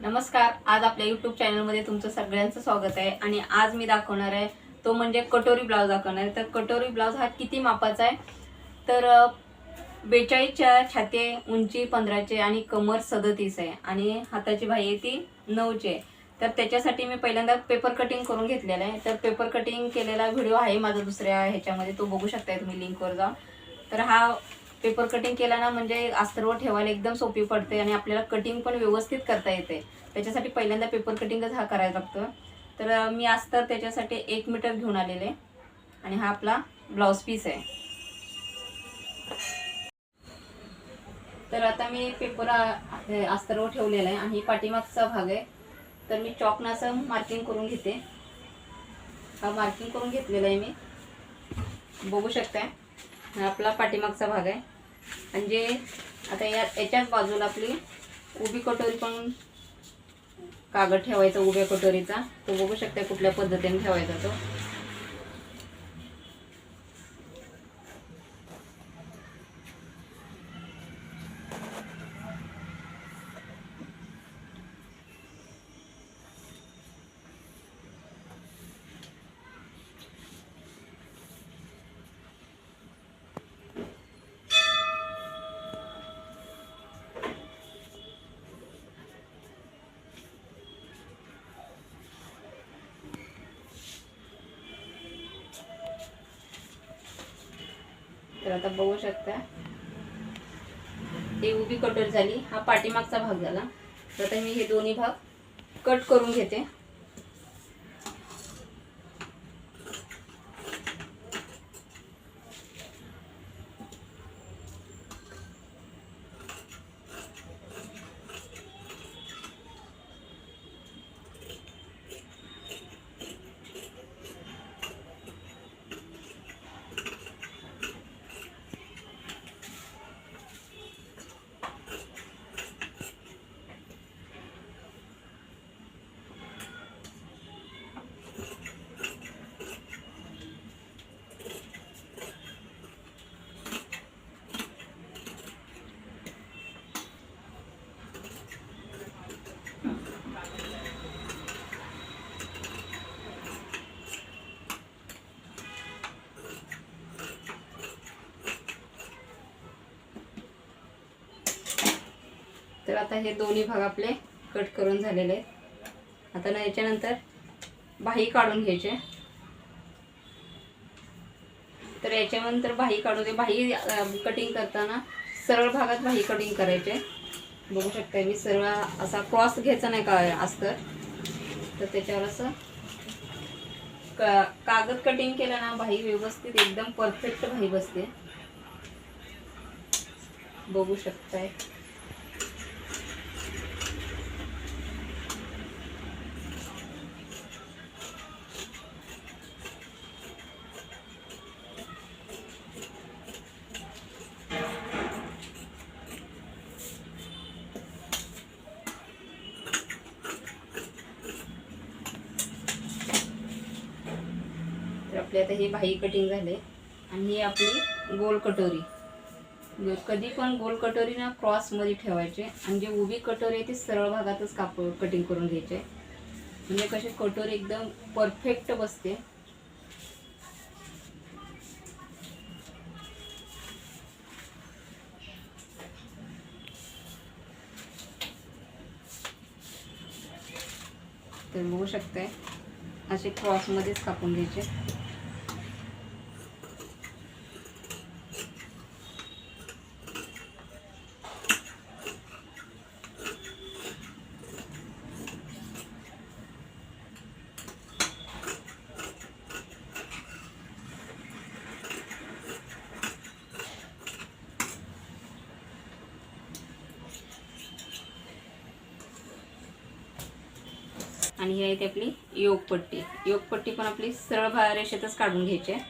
नमस्कार आज आपल्या यूट्यूब चॅनलमध्ये तुमचं सगळ्यांचं स्वागत आहे. आणि आज मी दाखवणार आहे तो म्हणजे कटोरी ब्लाऊज दाखवणार आहे. तर कटोरी ब्लाऊज हा किती मापाचा आहे? तर बेचाळीसच्या छाती उंची पंधराचे आणि कमर सदतीस आहे. आणि हाताची भाई आहे ती नऊची आहे. तर त्याच्यासाठी मी पहिल्यांदा पेपर कटिंग करून घेतलेलं आहे. तर पेपर कटिंग केलेला व्हिडिओ आहे माझा दुसऱ्या ह्याच्यामध्ये. तो बघू शकताय तुम्ही लिंकवर जाऊन. तर हा पेपर कटिंग केला ना म्हणजे अस्तरवर ठेवायला एकदम सोपी पडते आणि आपल्याला कटिंग पण व्यवस्थित करता येते. त्याच्यासाठी पहिल्यांदा पेपर कटिंगच हा करायला लागतो तर मी अस्तर त्याच्यासाठी एक मीटर घेऊन आलेले आणि हा आपला ब्लाऊज पीस आहे. तर आता मी पेपर अं, ठेवलेला आहे आणि पाठीमागचा भाग आहे. तर मी चॉकनं असं मार्किंग करून घेते. हा मार्किंग करून घेतलेला आहे मी. बघू शकताय. हा आपला पाठीमागचा भाग आहे. म्हणजे आता या याच्याच बाजूला आपली उभी कटोरी पण कागद ठेवायचा उभ्या कटोरीचा. तो बघू शकता कुठल्या पद्धतीने ठेवायचा तो. तर आता बघू शकता. ही उभी कटर झाली. हा पाठीमागचा भाग झाला. तर आता मी हे दोन्ही भाग कट करून घेते. तर आता हे दोन्ही भाग आपले कट करून झालेले आहेत. आता ना याच्यानंतर बाही काढून घ्यायचे. तर याच्यानंतर बाही काढू दे बाही कटिंग करताना सरळ भागात बाही कटिंग करायचे. बघू शकता मी सरळ असा क्रॉस घ्यायचा नाही का अस्तर? तर त्याच्यावर असं क- कागद कटिंग केलं ना बाही व्यवस्थित एकदम परफेक्ट बाही बसते. बघू शकताय. आपली आता ही बाही कटिंग झाले आणि ही आपली गोल कटोरी. कधी पण गोल कटोरी ना क्रॉसमध्ये ठेवायचे आणि जे उभी कटोरी आहे ती सरळ भागातच कापड कटिंग करून घ्यायचे. म्हणजे कशी कटोरी एकदम परफेक्ट बसते. तर बघू शकताय असे क्रॉसमध्येच कापून घ्यायचे. आणि ही आहे ती आपली योगपट्टी योगपट्टी पण आपली सरळ भा रेषेतच काढून घ्यायची आहे.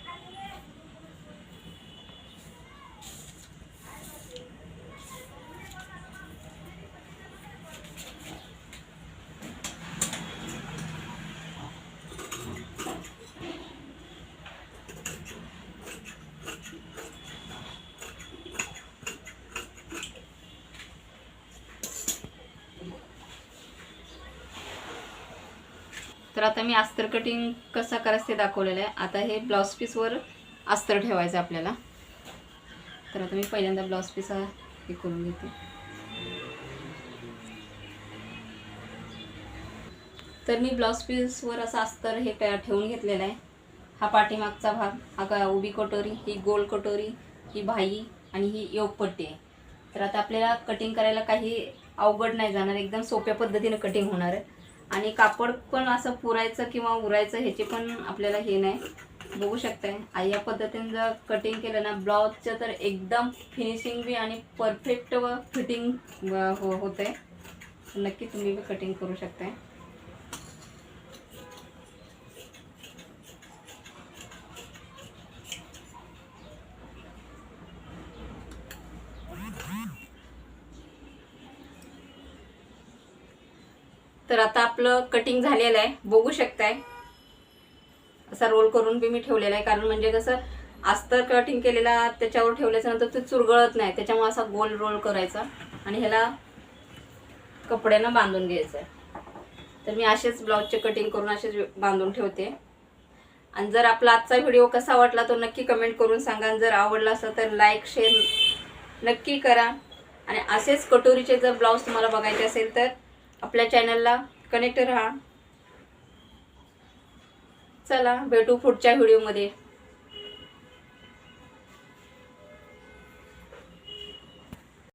तर आता मी अस्तर कटिंग कसं करायचं ते दाखवलेलं आहे. आता हे ब्लाऊज पीसवर अस्तर ठेवायचं आहे आपल्याला. तर आता मी पहिल्यांदा ब्लाऊज पीस हा हे करून घेते. तर मी ब्लाऊज पीसवर असं अस्तर हे काय ठेवून घेतलेलं आहे. हा पाठीमागचा भाग हा का उभी कटोरी ही गोल कटोरी ही भाई आणि ही योगपट्टी आहे. तर आता आपल्याला कटिंग करायला काही अवघड नाही जाणार. एकदम सोप्या पद्धतीनं कटिंग होणार आहे. आणि कापड पण असं पुरायचं किंवा उरायचं ह्याचे पण आपल्याला हे नाही. बघू शकताय. आणि या पद्धतीने जर कटिंग केलं ना ब्लाऊजचं तर एकदम फिनिशिंग बी आणि परफेक्ट व फिटिंग हो होत आहे नक्की तुम्ही बी कटिंग करू शकताय. तर आता आपलं कटिंग झालेलं आहे. बघू शकताय. असा रोल करून बी मी ठेवलेला आहे. कारण म्हणजे कसं अस्तर कटिंग केलेला त्याच्यावर ठेवल्याच्या नंतर ते चुरगळत नाही. त्याच्यामुळे असा गोल रोल करायचा. आणि ह्याला कपड्यानं बांधून घ्यायचं आहे तर मी असेच ब्लाऊजचे कटिंग करून असेच बांधून ठेवते. आणि जर आपला आजचा व्हिडिओ कसा वाटला तो नक्की कमेंट करून सांगा. आणि जर आवडला असेल तर लाईक शेअर नक्की करा. आणि असेच कटोरीचे जर ब्लाऊज तुम्हाला बघायचे असेल तर आपल्या चॅनलला कनेक्ट राहा. चला भेटू पुढच्या व्हिडिओमध्ये.